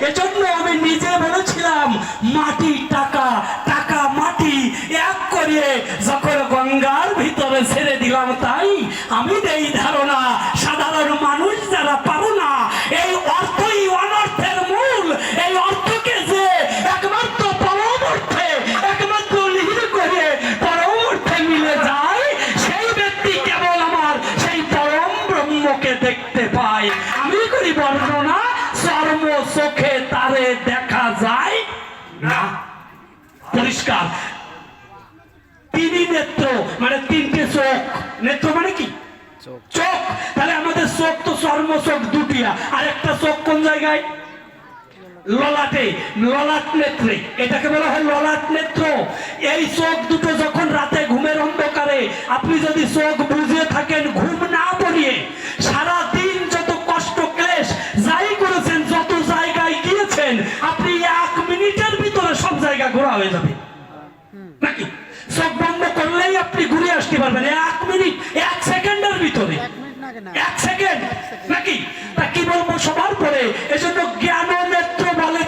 এজন্য আমি নিজে বলেছিলাম, মাটি, টাকা টাকা, মাটি, এক করিয়ে যখন গঙ্গার ভিতরে ছেড়ে দিলাম পরিষ্কার। তিনি নেত্র মানে তিনটে চোখ। নেত্র মানে কি? চোখ। তাহলে আমাদের চোখ তো চর্ম চোখ দুটিয়া। আর একটা চোখ কোন জায়গায়? ললাটে। ললাট নেত্রে। এটাকে বলা হয় ললাট নেত্র। এই চোখ দুটো যখন রাতে ঘুমের অন্ধকারে আপনি যদি চোখ বুঝে থাকেন ঘোরা হয়ে যাবে। নাকি? চোখ বন্ধ করলেই আপনি ঘুরে আসতে পারবেন। এক মিনিট এক সেকেন্ডের ভিতরে। এক সেকেন্ড। নাকি? তা কি বলব সবার পরে? এজন্য জ্ঞান নেত্র বলে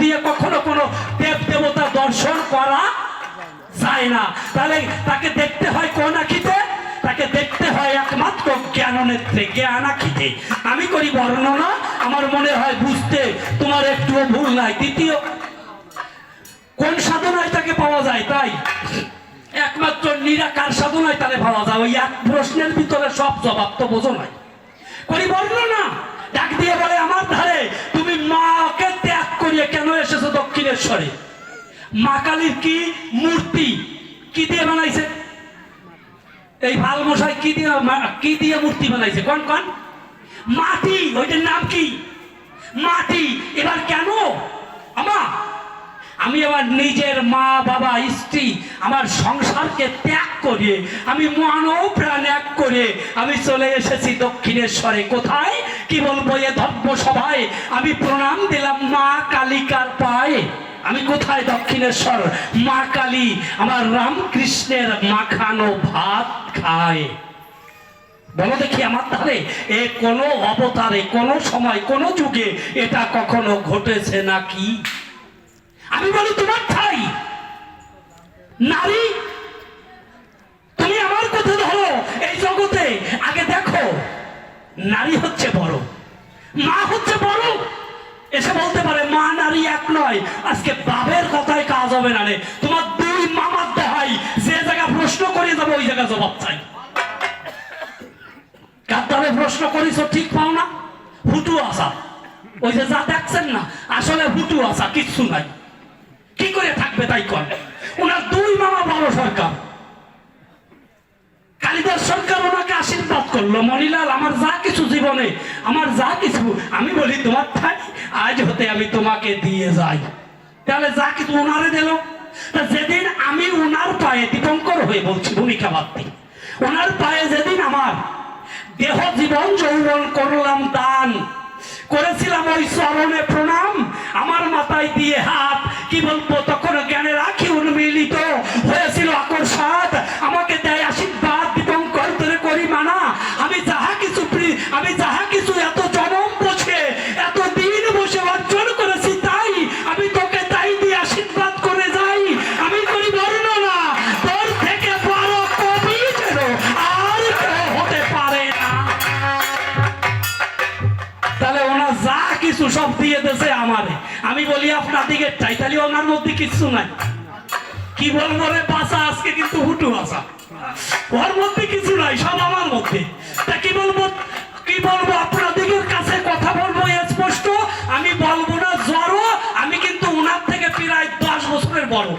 দিয়ে কখনো কোনো দেব দেবতা দর্শন করা যায় না। তাহলে তাকে দেখতে হয় কোন আখিতে? তাকে দেখতে হয় একমাত্র জ্ঞান নেত্রে জ্ঞান আখিতে। আমি করি বর্ণনা, আমার মনে হয় বুঝতে তোমার একটুও ভুল নাই। দ্বিতীয়, কোন সাধনায় তাকে পাওয়া যায়? তাই, একমাত্র নিরাকার সাধনায় তারে পাওয়া যায়। ওই এক প্রশ্নের ভিতরে সব জবাব তো বোঝো নাই। করি বর্ণনা ডাক দিয়ে বলে, আমার ধারে, তুমি মাকে ত্যাগ করিয়ে কেন এসেছ দক্ষিণেশ্বরে? মা কালীর কি মূর্তি? কি দিয়ে বানাইছে? এই ভালো মশাই কি দিয়ে কি দিয়ে মূর্তি বানাইছে? কোন কোন? মাটি, ওইটার নাম কি? মাটি, এবার কেন? আমা, আমি আমার নিজের মা বাবা স্ত্রী, আমার সংসারকে ত্যাগ করে, আমি মানব প্রাণ এক করে, আমি চলে এসেছি দক্ষিণেশ্বরে। কোথায়? কি বলব এ ধর্ম সভায়? আমি প্রণাম দিলাম মা কালিকার পায়ে। আমি কোথায় দক্ষিণেশ্বর? মা কালী আমার রামকৃষ্ণের মাখানো ভাত খায়। বলো দেখি আমার ধারে, এ কোনো অবতারে, কোনো সময়, কোনো যুগে এটা কখনো ঘটেছে নাকি? আমি বলি তোমার ঠাই, নারী তুমি আমার কথা ধরো এই জগতে। আগে দেখো, নারী হচ্ছে বড়। মা হচ্ছে বড়। এসে বলতে পারে, মা নারী এক নয়। আজকে বাবের কথায় কাজ হবে না রে। তোমার দুই মামার দেহাই, যে জায়গা প্রশ্ন করিয়ে যাব ওই জায়গা জবাব চাই। কার দ্বারা প্রশ্ন করিস ঠিক পাও না? হুটু আসা। ওই যে যা দেখছেন না, আসলে হুটু আসা, কিচ্ছু নাই। কি করে থাকবে তাই কর। ওনার দুই মামা বড় সরকার। কালিদাস সরকার ওনাকে আশীর্বাদ করল। মনিলাল, আমার যা কিছু জীবনে, আমার যা কিছু, আমি বলি, তোমার আজ হতে আমি তোমাকে দিয়ে যাই। তাহলে যা কিছু ওনারে দিল। যেদিন আমি ওনার পায়ে দীপঙ্কর হয়ে বলছি, ভূমিকা ওনার পায়ে যেদিন আমার দেহ জীবন যৌবন করলাম দান, করেছিলাম ওই চরণে প্রণাম, আমার মাথায় দিয়ে হাত, কি বলব দিয়ে আমারে। আমি বলি, আপনার দিকে চাই তাহলে ওনার মধ্যে কিছু নাই। কি বলব রে আজকে কিন্তু হুটু বাসা। ওর মধ্যে কিছু নাই, সব আমার মধ্যে। তা কি বলব কি বলব আপনাদের কাছে কথা বলব স্পষ্ট? আমি বলব না জ্বরও আমি কিন্তু ওনার থেকে প্রায় দশ বছরের বড়।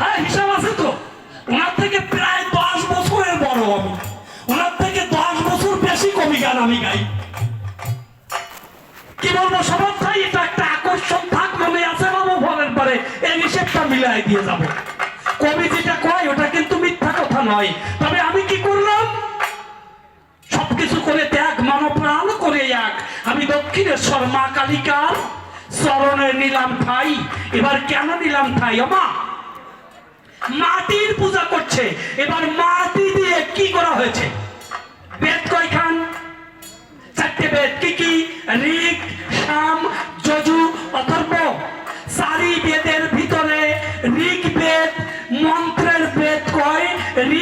হ্যাঁ হিসাব বিলাই দিয়ে যাব। কবি যেটা কয়, ওটা কিন্তু মিথ্যা কথা নয়। তবে আমি কি করলাম? সবকিছু করে ত্যাগ মনপ্রাণ করে এক। আমি দক্ষিণেশ্বর মা কালিকার চরণে নিলাম ঠাই। এবার কেন নিলাম ঠাই আমা মাটির পূজা করছে। এবার মাটি দিয়ে কি করা হয়েছে? বেদ কয়খান? চারটে বেদ, কি কি? ঋক সাম যজু, অথর্ব। চারি বেদের ভিতরে ঋক বেদ মন্ত্রের বেদ কয়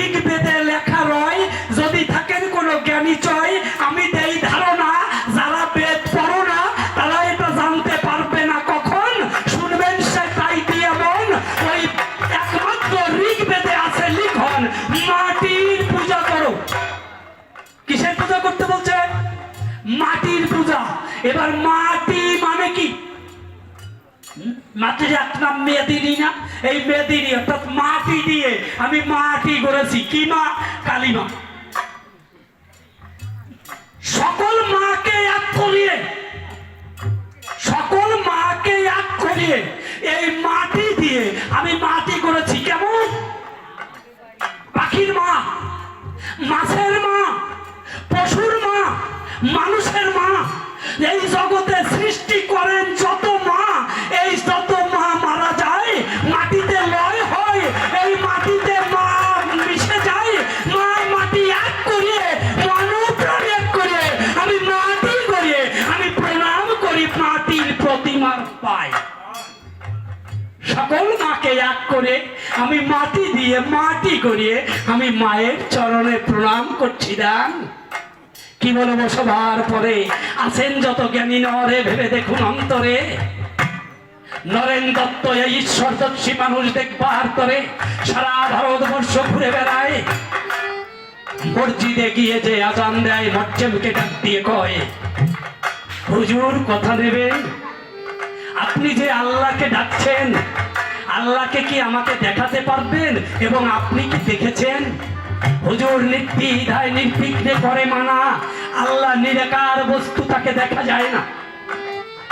ঋক বেদে লেখা রয়, যদি থাকেন কোনো জ্ঞানী চয়, আমি দেই ধারণা, যারা বেদ পড়ো না তারা এটা জানতে পারবে না কখন। শুনবেন সে তাই ওই একমাত্র ঋক বেদে আছে লিখন, মাটির পূজা করো। কিসের পূজা করতে বলছে? মাটির পূজা। এবার মাটি মানে কি? মাটির এক নাম মেদিনী না? এই মেদিনী অর্থাৎ মাটি দিয়ে আমি মাটি করেছি কি মা? কালী মা। সকল মাকে এক করিয়ে, সকল মাকে এক করিয়ে এই মাটি দিয়ে আমি মাটি করেছি কেমন? পাখির মা, মাছের মা, পশুর মা, মানুষের মা, এই জগতে সৃষ্টি করেন যত মাকে এক করে আমি মাটি দিয়ে মাটি করিয়ে আমি মায়ের চরণে প্রণাম করছি, দান। কি বলব, সবার পরে আছেন যত জ্ঞানী নরে, ভেবে দেখুন অন্তরে। নরেন দত্ত, এই ঈশ্বরদর্শী মানুষ দেখবার করে সারা ভারতবর্ষ ঘুরে বেড়ায়। মসজিদে গিয়ে যে আজান দেয়, মজ্জেমকে ডাক দিয়ে কয়, হুজুর, কথা নেবেন? আপনি যে আল্লাহকে ডাকছেন আল্লাহকে কি আমাকে দেখাতে পারবেন? এবং আপনি কি দেখেছেন? হুজুর নির্দ্বিধায়, নির্বিঘ্নে করে মানা। আল্লাহ নিরাকার বস্তু তাকে দেখা যায় না।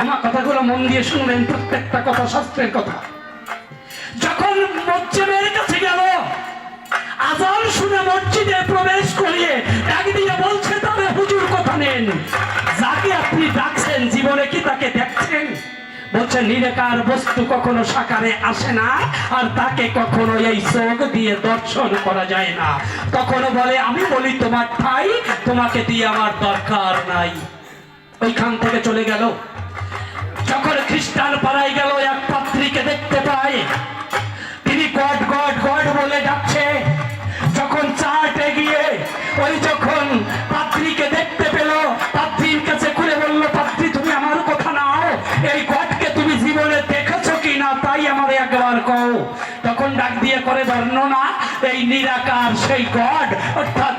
আমার কথাগুলো মন দিয়ে শুনলেন, প্রত্যেকটা কথা শাস্ত্রের কথা। যখন মজ্জেমের কাছে গেল, আজান শুনে মসজিদে প্রবেশ করিয়ে ডাক দিয়ে বলছে, তবে হুজুর কথা নেন? যাকে আপনি ডাকছেন, জীবনে কি তাকে দেখছেন? বলছে, নিরাকার বস্তু কখনো সাকারে আসে না, আর তাকে কখনো এই চোখ দিয়ে দর্শন করা যায় না। তখন বলে, আমি বলি তোমার ঠাই, তোমাকে দিয়ে আমার দরকার নাই। ওইখান থেকে চলে গেল। যখন খ্রিস্টান পাড়ায় গেল, এক পাত্রীকে দেখতে পায়। তিনি গড গড গড বলে ডাকছে। যখন চাটে গিয়ে ওই যখন গড অর্থাৎ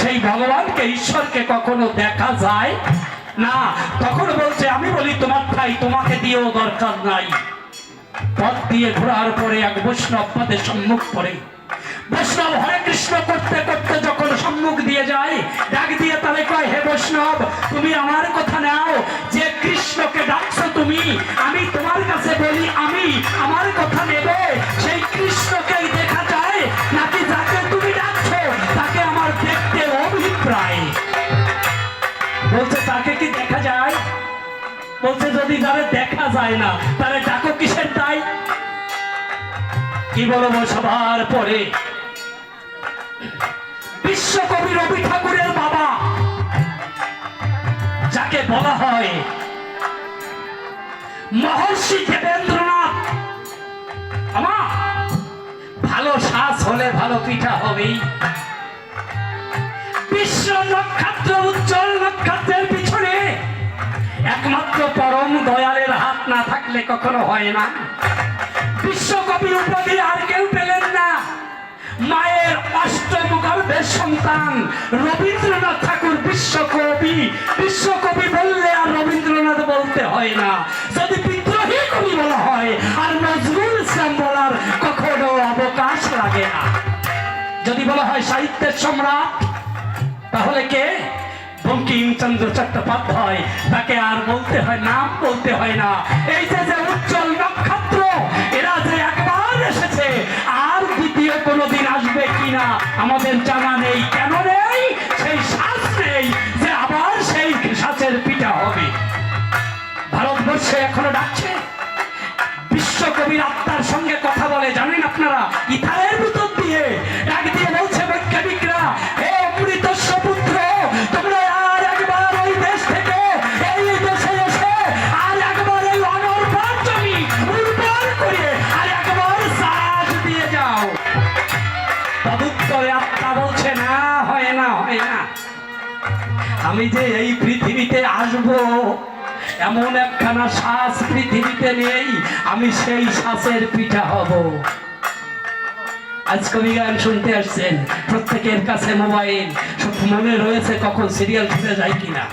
সেই ভগবানকে, ঈশ্বরকে কখনো দেখা যায় না। তখন বলছে, আমি বলি তোমার ঠাই, তোমাকে দিয়েও দরকার নাই। পথ দিয়ে ঘোরার পরে এক বৈষ্ণব পথে সম্মুখ পড়ে। বৈষ্ণব হরে কৃষ্ণ করতে করতে যখন সম্মুখ দিয়ে যায়, ডাক দিয়ে তাহলে কয়, হে বৈষ্ণব, তুমি আমার কথা নাও। যে কৃষ্ণকে ডাকছো তুমি, আমি তোমার কাছে বলি, আমি আমার কথা নেবে। সেই কৃষ্ণকেই যদি তাহলে দেখা যায় না, তাহলে ডাকো কিসের তাই কি বলব সবার পরে? বিশ্বকবি রবি ঠাকুরের বাবা, যাকে বলা হয় মহর্ষি দেবেন্দ্রনাথ। আমা, ভালো শ্বাস হলে ভালো পিঠা হবেই। বিশ্ব নক্ষত্র উজ্জ্বল নক্ষত্রের পিছনে একমাত্র পরম দয়ালের হাত না থাকলে কখনো হয় না। বিশ্বকবি উপাধি আর কেউ পেলেন না। মায়ের অষ্টম গর্ভের সন্তান, রবীন্দ্রনাথ ঠাকুর বিশ্বকবি। বিশ্বকবি বললে আর রবীন্দ্রনাথ বলতে হয় না। যদি বিদ্রোহী কবি বলা হয়, আর নজরুল ইসলাম বলার কখনো অবকাশ লাগে না। যদি বলা হয় সাহিত্যের সম্রাট, তাহলে কে? বঙ্কিমচন্দ্র চট্টোপাধ্যায়, তাকে আর বলতে হয়, নাম বলতে হয় না। এই যে যে উজ্জ্বল নক্ষত্র, এরা যে একবার এসেছে, আর দ্বিতীয় কোনোদিন আসবে কিনা আমাদের জানা নেই। কেন নেই? সেই শ্বাস নেই যে আবার সেই শ্বাসের পিঠা হবে। ভারতবর্ষে এখনও ডাকছে। বিশ্বকবির আত্মার সঙ্গে কথা বলে, জানেন আপনারা? ইথারের আমি যে এই পৃথিবীতে আসব, এমন একখানা শ্বাস পৃথিবীতে নেই, আমি সেই শ্বাসের পিঠা হব। আজ কবি গান শুনতে আসছেন, প্রত্যেকের কাছে মোবাইল মনে রয়েছে কখন সিরিয়াল ফিরে যায় কিনা।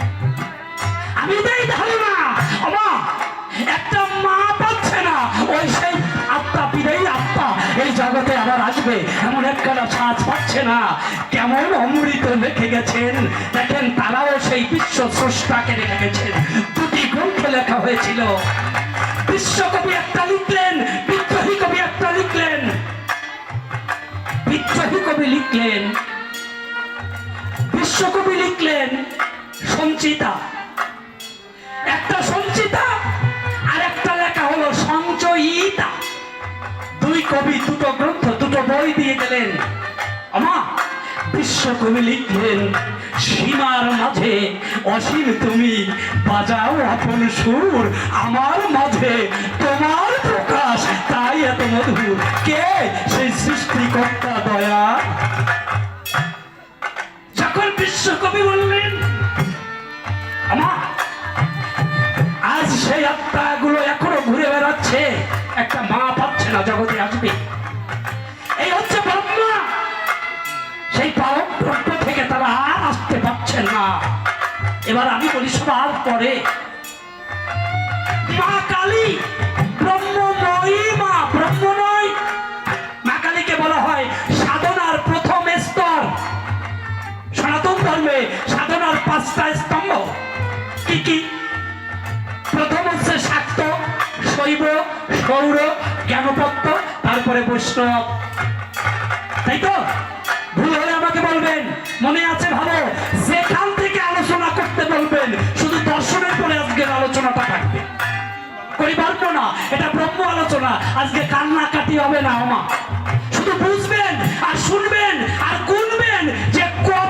আমা আবার আসবে, এমন একখানা সাজ পাচ্ছে না। কেমন অমৃত রেখে গেছেন? দেখেন তারাও সেই বিশ্ব স্রষ্টাকে রেখে গেছেন। দুটি গ্রন্থ লেখা হয়েছিল। বিশ্বকবি একটা লিখলেন, বিদ্রোহী কবি একটা লিখলেন। বিদ্রোহী কবি লিখলেন, বিশ্বকবি লিখলেন সঞ্চিতা। একটা সঞ্চিতা কবি দুটো গ্রন্থ, দুটো বই দিয়ে গেলেন। আমা, বিশ্বকবি লিখলেন, সীমার মাঝে, অসীম তুমি, বাজাও আপন সুর, আমার মাঝে, তোমার প্রকাশ, তাই এত মধুর। কে সেই সৃষ্টিকর্তা দয়া? যখন বিশ্বকবি বললেন, আমা, আজ সেই আত্মাগুলো এখনও ঘুরে বেড়াচ্ছে, একটা মা না জগতে আসবে এই হচ্ছে ব্রহ্মা। সেই পালক ব্রহ্ম থেকে তারা আর আসতে পারছেন না। এবার আমি বলি সবার পরে মা কালী ব্রহ্মময়ী মা, ব্রহ্ম নয়। মা কালীকে বলা হয় সাধনার প্রথম স্তর। সনাতন ধর্মে সাধনার পাঁচটা স্তম্ভ। কি কি? প্রথম হচ্ছে শাক্ত, শৈব, সৌর জ্ঞানপত্য তারপরে বৈষ্ণব। তাই তো? ভুল হলে আমাকে বলবেন। মনে আছে ভালো? যেখান থেকে আলোচনা করতে বলবেন, শুধু দর্শনের পরে আজকের আলোচনাটা থাকবে। করি পারব না, এটা ব্রহ্ম আলোচনা। আজকে কান্নাকাটি হবে না আমা শুধু বুঝবেন আর শুনবেন আর গুনবেন যে কবি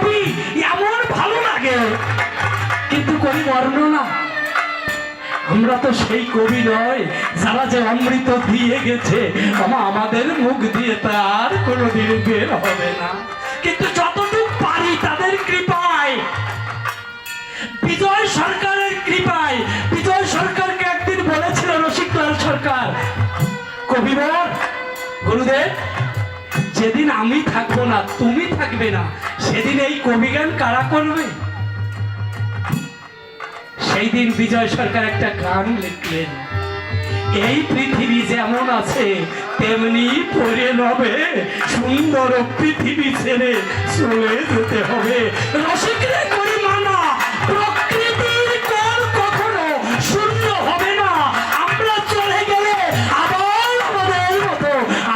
আমরা তো সেই কবি নয়, যারা যে অমৃত দিয়ে গেছে, আমা আমাদের মুখ দিয়ে তার কোনোদিন বের হবে না। কিন্তু যতটুকু পারি তাদের কৃপায়, বিজয় সরকারের কৃপায়, বিজয় সরকারকে একদিন বলেছিল রসিকলাল সরকার কবিবর গুরুদেব, যেদিন আমি থাকব না, তুমি থাকবে না, সেদিন এই কবিগান কারা করবে? সেই দিন বিজয় সরকার একটা গান লিখলেন। এই পৃথিবী যেমন আছে, তেমনি পরে নবে সুন্দর পৃথিবী ছেড়ে চলে যেতে হবে।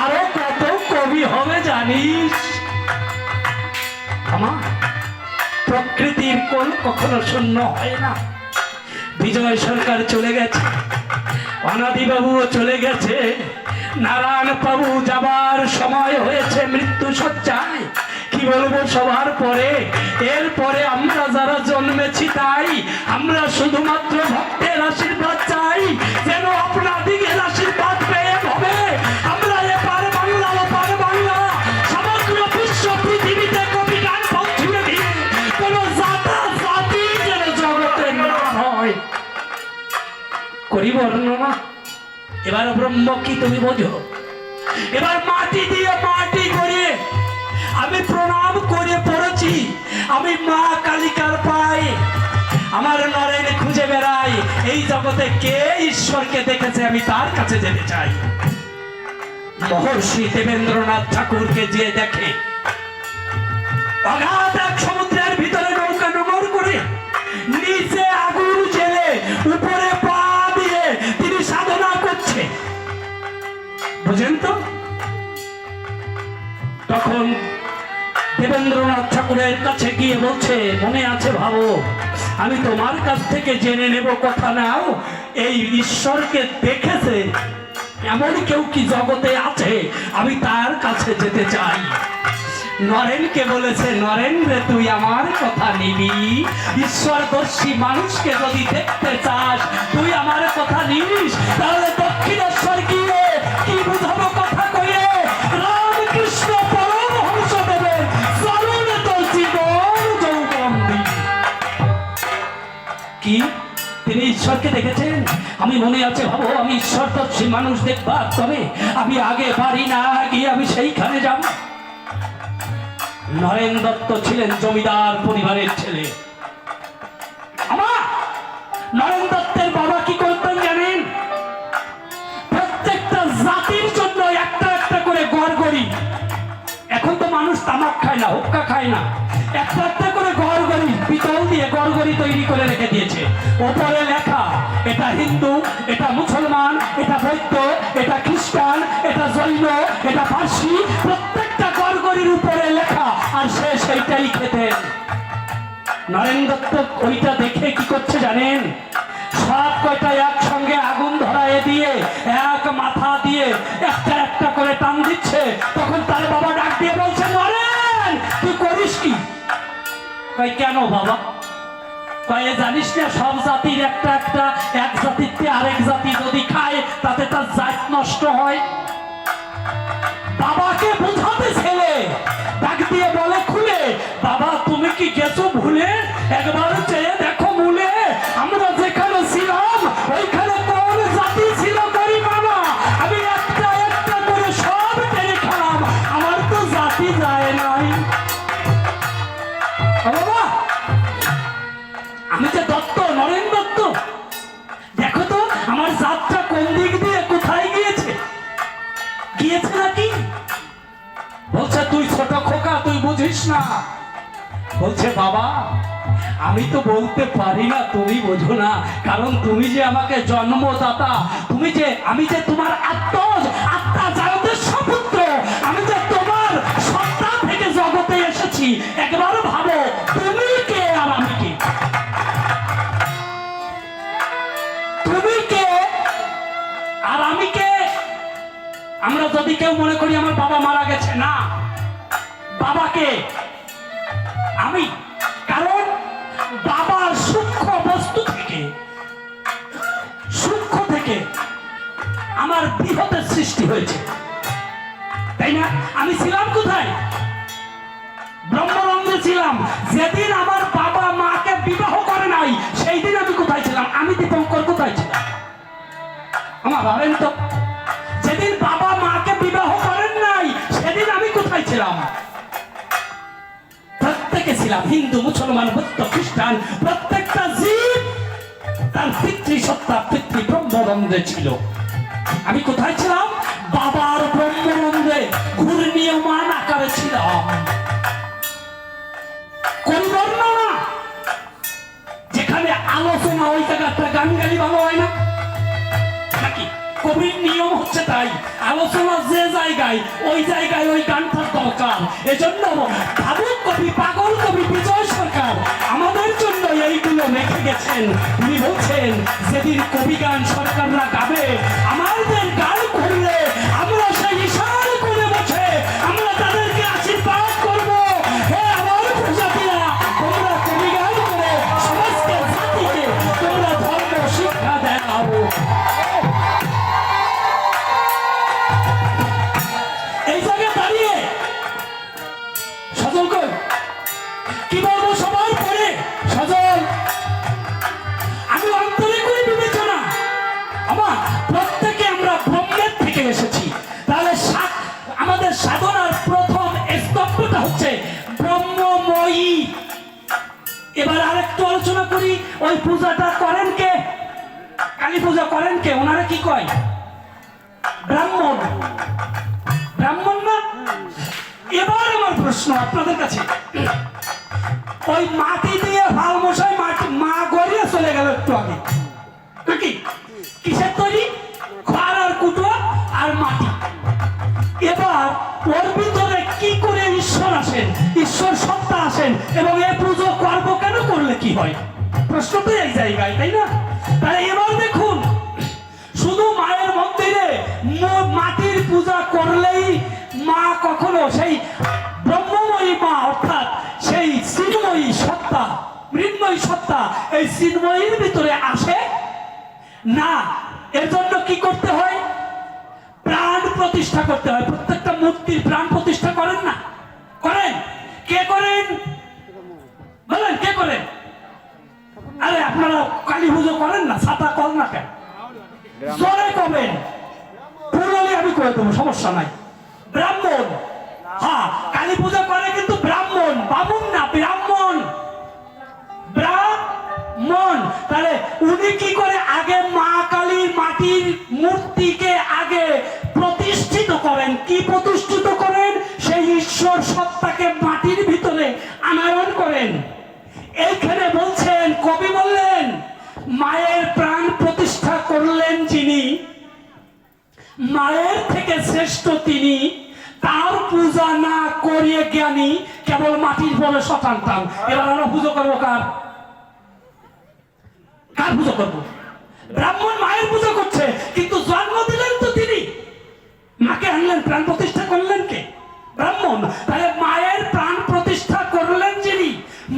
আরও কত কবি হবে, জানিস? প্রকৃতির কোন কখনো শূন্য হয় না। বিজয় সরকার চলে গেছে। অনাদি বাবুও চলে গেছে। নারায়ণ বাবু যাবার সময় হয়েছে মৃত্যু সজ্জায়। কি বলব সবার পরে? এরপরে আমরা যারা জন্মেছি তাই, আমরা শুধুমাত্র ভক্তের আশীর্বাদ চাই। যেন আপনাদিকের বর্ণনা এবার ব্রহ্ম কি তুমি বোঝো? এবার মাটি দিয়ে মাটি করে আমি প্রণাম করে পড়েছি, আমি মা কালিকার পাই আমার নরেন খুঁজে বেড়াই এই জগতে কে ঈশ্বরকে দেখেছে আমি তার কাছে যেতে চাই। মহর্ষি দেবেন্দ্রনাথ ঠাকুরকে যে দেখে, অগাধ এক সমুদ্রের বুঝেন তো তখন দেবেন্দ্রনাথ ঠাকুরের কাছে গিয়ে বলছে, মনে আছে ভাবো, আমি তোমার কাছ থেকে জেনে নেব কথা নাও, এই ঈশ্বরকে দেখেছে, এমন কেউ কি জগতে আছে? আমি তার কাছে যেতে চাই। নরেনকে বলেছে, নরেন রে, তুই আমার কথা নিবি। ঈশ্বর ঈশ্বরদর্শী মানুষকে যদি দেখতে চাস, তুই আমার কথা নিস তাহলে দক্ষিণেশ্বর গিয়ে ঈশ্বরকে দেখেছেন? আমি মনে আছে, ভাবো, আমি ঈশ্বর দর্শী মানুষ দেখবার, তবে আমি আগে পারি না, গিয়ে আমি সেইখানে যাব। নরেন দত্ত ছিলেন জমিদার পরিবারের ছেলে। আমার নরেন দত্তের বাবা কি করতেন জানেন? প্রত্যেকটা জাতির জন্য একটা একটা করে গড়গড়ি। এখন তো মানুষ তামাক খায় না, হুক্কা খায় না। একটা একটা করে তৈরি করে রেখে দিয়েছে। ওপরে লেখা, এটা হিন্দু, এটা মুসলমান, এটা বৌদ্ধ, এটা খ্রিস্টান, এটা জৈন, এটা পার্সি, প্রত্যেকটা গড়গড়ির উপরে লেখা, আর সে সেইটাই খেতেন নরেন দত্ত ওইটা দেখে কি করছে জানেন? সব কয়টা একসঙ্গে আগুন ধরায় দিয়ে, এক মাথা দিয়ে একটা একটা করে টান দিচ্ছে। তখন তার বাবা ডাক দিয়ে বলছে, নরেন, তুই করিস কি? কেন বাবা? কয়ে জানিস না, সব জাতির একটা একটা, এক জাতিতে আরেক জাতি যদি খায়, তাতে তার জাত নষ্ট হয়। বাবাকে বোঝাতে ছেলে, ডাক দিয়ে বলে খুলে, বাবা, তুমি কি গেছো ভুলে? একবার চেয়ে বলছে, বাবা, আমি তো বলতে পারি না, তুমি বোঝো না। কারণ তুমি যে আমাকে জন্মদাতা, তুমি যে, আমি যে তোমার আত্মজ, আত্মা জাগতের সুপুত্র, আমি যে তোমার সত্তা থেকে জগতে এসেছি, একবার ভাবো, তুমি কে আর আমি কে? তুমি কে আর আমি কে? আমরা যদি কেউ মনে করি আমার বাবা মারা গেছে, না। বাবাকে আমি কারণ বাবার সূক্ষ্ম বস্তু থেকে, সূক্ষ্ম থেকে আমার বৃহতের সৃষ্টি হয়েছে। তাই না? আমি ছিলাম কোথায়? ব্রহ্মরন্ধ্রে ছিলাম। যেদিন আমার বাবা মাকে বিবাহ করে নাই সেই দিন আমি কোথায় ছিলাম? আমি দীপঙ্কর কোথায় ছিলাম? আমার ভাবেন তো, যেদিন বাবা মাকে বিবাহ করেন নাই, সেদিন আমি কোথায় ছিলাম? ছিলাম হিন্দু, মুসলমান, বৌদ্ধ, খ্রিস্টান, প্রত্যেকটা জীব তার পিতৃ সত্তা পিতৃ ব্রহ্মরন্ধ্রে ছিল। আমি কোথায় ছিলাম? বাবার ব্রহ্মরন্ধ্রে ঘূর্ণীয়মান আকারে ছিলাম। যেখানে আলোচনা ওই জায়গাটা গান গালি ভালো হয় না। কবির নিয়ম হচ্ছে তাই। আলোচনা যে জায়গায়, ওই জায়গায় ওই গানটার দরকার। এজন্য ভাবুক কবি, পাগল কবি, বিজয় সরকার, আমাদের জন্য এইগুলো রেখে গেছেন উনি বলছেন যেদিন কবি গান সরকাররা গাবে, আমাদের গান ওই পূজাটা করেন কে? কালী পূজা করেন কে? ওনারা কি কয়? ব্রাহ্মণ। ব্রাহ্মণ না? এবার আমার প্রশ্ন আপনাদের কাছে। ওই মাটি দিয়ে ভালো মশাই মাটি মা গড়িয়ে চলে গেল একটু আগে। নাকি? কিসের তৈরি? খড় আর কুটো আর মাটি। এবার ওর ভিতরে কি করে ঈশ্বর আসেন? ঈশ্বর সত্তা আসেন এবং এ পুজো করব কেন? করলে কি হয়? প্রশ্ন তো এই জায়গায়, তাই না? তাহলে এবার দেখুন, শুধু মায়ের মন্দিরে মাটির পূজা করলেই মা কখনো সেই ব্রহ্মময়ী মা, অর্থাৎ সেই চিন্ময়ী সত্তা, মৃন্ময়ী সত্তা, এই চিন্ময়ীর ভিতরে আসে? না, এর জন্য কি করতে হয়? প্রাণ প্রতিষ্ঠা করতে হয়। প্রত্যেকটা মূর্তির প্রাণ প্রতিষ্ঠা করেন না? করেন? কে করেন? বলেন, কে করেন? আরে আপনারা কালী পুজো করেন না, ছাতা কর না কেন? জোরে কবেন। পুরোলি আমি করে দেবো, সমস্যা নাই। ব্রাহ্মণ হ্যাঁ কালী পুজো করে কিন্তু ব্রাহ্মণ, বামুন না, ব্রাহ্মণ। ব্রাহ্মণ। তাহলে উনি কি করে আগে মা কালীর মাটির মূর্তিকে আগে প্রতিষ্ঠিত করেন? কি প্রতিষ্ঠিত করেন? সেই ঈশ্বর সত্তাকে শ্রেষ্ঠ তিনি, তার পূজা না করিয়ে জ্ঞানী কেবল মাটির বলে সন্তান এবার আমরা পুজো করব কার? কার পুজো করব? ব্রাহ্মণ মায়ের পুজো করছে, কিন্তু জন্ম দিলেন তো তিনি। মাকে আনলেন, প্রাণ প্রতিষ্ঠা করলেন কে? ব্রাহ্মণ। তাহলে মায়ের প্রাণ প্রতিষ্ঠা করলেন যিনি,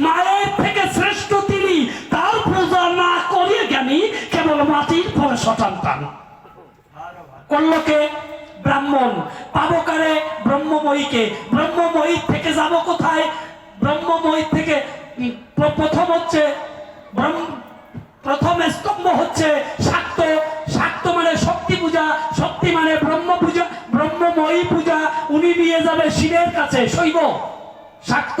মায়ের থেকে শ্রেষ্ঠ তিনি, তার পূজা না করিয়ে জ্ঞানী, কেবল মাটির ফলে সন্তান করলকে ব্রাহ্মণ। পাবো কারে ব্রহ্মময়ীকে? ব্রহ্মময়ী থেকে যাব কোথায়? ব্রহ্মময়ী থেকে প্রথম হচ্ছে প্রথম স্তম্ভ হচ্ছে শাক্ত। শাক্ত মানে শক্তি পূজা, শক্তি মানে ব্রহ্ম পূজা, ব্রহ্মময়ী পূজা। উনি নিয়ে যাবে শিবের কাছে, শৈব। শাক্ত,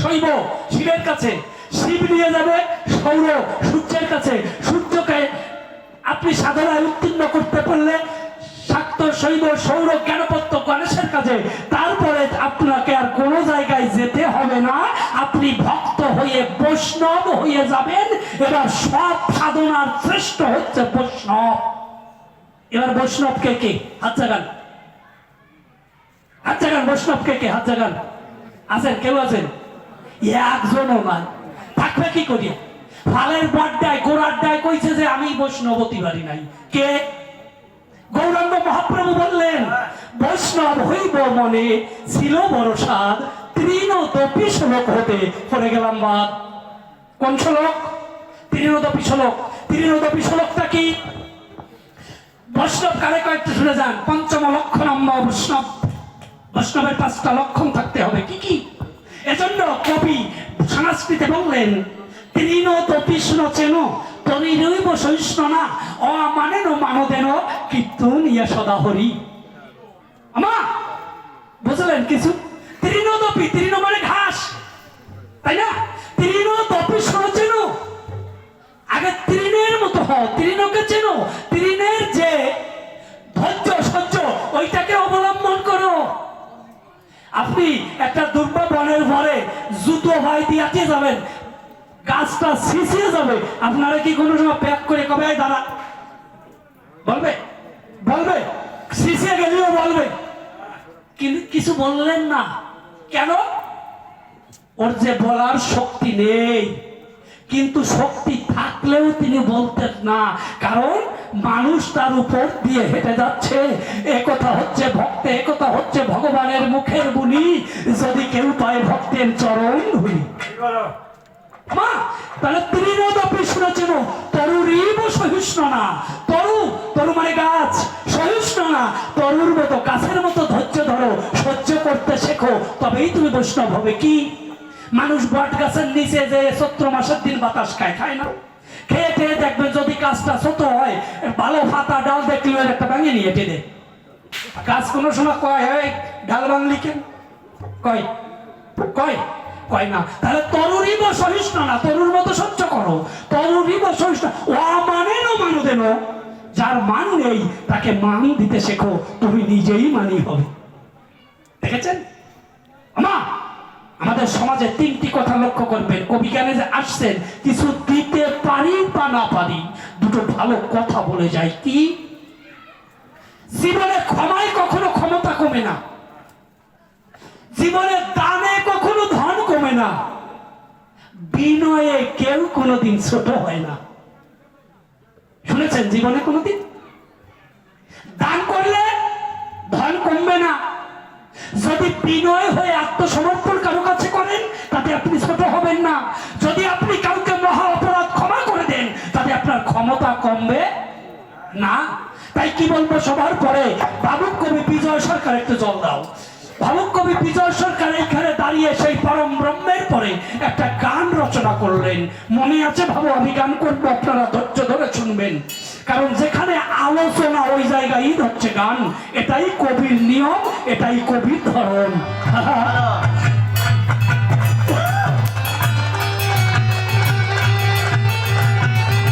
শৈব, শিবের কাছে। শিব নিয়ে যাবে সৌর, সূর্যের কাছে। সূর্যকে আপনি সাধনায় উত্তীর্ণ করতে পারলে শৈব সৌর জ্ঞানপত্য গণেশের কাছে, তারপরে আপনাকে আর কোনো জায়গায় যেতে হবে না। আপনি ভক্ত হয়ে বৈষ্ণব হয়ে যাবেন। এবার সব সাধনার শ্রেষ্ঠ হচ্ছে বৈষ্ণব। এবার বৈষ্ণব কে কে? হাত জাগান। হাত জাগান, বৈষ্ণব কে কে? হাত জাগান। আছেন? কেউ আছেন? একজনও নাই। থাকবে কি করিয়া? ফালের বাড্ডায়, গোড়ার ডায় কইছে যে আমি বৈষ্ণবতী বাড়ি নাই। কে? গৌরাঙ্গ মহাপ্রভু বললেন, বৈষ্ণব হইব মনে, ছিল বড় সাদ তৃণ দপি শ্লোক হতে। পড়ে গেলাম বাদ কোন শ্লোক? তৃণদপি শ্লোক। তৃণদপি শ্লোকটা কি? বৈষ্ণব কারে কয়েকটা শুনে যান। পঞ্চম লক্ষণ বৈষ্ণব। বৈষ্ণবের পাঁচটা লক্ষণ থাকতে হবে। কি কি? এজন্য কবি সংস্কৃতে বললেন তৃণ তপিষ্ণ চেন তরিরৈব সহিষ্ণ না অমানেন মানদেন কীর্তন ইয়া সদা হরি আমা, বুঝলেন কিছু? তৃণদপি তৃণ মানে ঘাস। তাই না? তৃণ তপিষ্ণ চেন আগে তৃণের মতো হও তৃণকে চেনো। তৃণের যে ধৈর্য, সহ্য, ওইটাকে অবলম্বন করো। আপনি একটা দুর্বা বনের পরে জুতো ভাই দিয়ে যাবেন গাছটা শিশিয়ে যাবে। আপনারা কি কোনো সময় প্যাক করে কবে "এই দাঁড়া? বলবে? বলবে? শিশিয়ে গেলেও বলবে। কিন্তু কিছু বললেন না। কেন? ওর যে বলার শক্তি নেই। কিন্তু শক্তি থাকলেও তিনি বলতেন না। কারণ মানুষ তার উপর দিয়ে হেঁটে যাচ্ছে। একথা হচ্ছে ভক্তে একথা হচ্ছে ভগবানের মুখের বুনি যদি কেউ পায় ভক্তের চরণ ধুলি। মা, তাহলে তৃণদপি শুনেছেন তরুরীব সহিষ্ণু না তরু তরু মানে গাছ। সহিষ্ণু না তরুর মতো, গাছের মতো ধৈর্য ধরো, সহ্য করতে শেখো। তবেই তুমি বৈষ্ণব হবে। কি? মানুষ বট গাছের নিচে যে চৈত্র মাসের দিন বাতাস খায় খায় না। খেয়ে খেয়ে দেখবে যদি গাছটা ছোট হয়, ভালো পাতা, ডাল দেখলে ওর একটা ভাঙে নিয়ে টেনে। গাছ কোনো সময় কয় ডাল ভাঙলি কেন? কয় কয়? কয় না। তাহলে তরুরই বা সহিষ্ণু না তরুর মতো সহ্য করো। তরুরই বা সহিষ্ণু অমানেন মানুদেন যার মান নেই, তাকে মান দিতে শেখো। তুমি নিজেই মানি হবে। দেখেছেন? আমা, আমাদের সমাজে তিনটি কথা লক্ষ্য করবেন। কবি জ্ঞানে যে আসছেন, কিছু দিতে পারি বা না পারি, দুটো ভালো কথা বলে যায় কি? জীবনে ক্ষমায় কখনো ক্ষমতা কমে না। জীবনে দানে না। বিনয়ে কেউ কোনোদিন ছোট হয় না। শুনেছেন জীবনে কোনোদিন? দান করলে ধন কমবে না। যদি বিনয় হয়ে আত্মসমর্পণ কারও কাছে করেন, তাতে আপনি ছোট হবেন না। যদি আপনি কাউকে মহা অপরাধ ক্ষমা করে দেন, তাতে আপনার ক্ষমতা কমবে না। তাই কি বলব সবার পরে? বাবুক কবি বিজয় সরকার একটু জল দাও। ভাবুক কবি বিজয় সরকার এইখানে দাঁড়িয়ে সেই পরম ব্রহ্মের পরে একটা গান রচনা করলেন। মনে আছে ভাবো, আমি গান করব, আপনারা ধৈর্য ধরে শুনবেন। কারণ যেখানে আলোচনা, ওই জায়গায় হচ্ছে গান। এটাই কবির নিয়ম, এটাই কবির ধরন।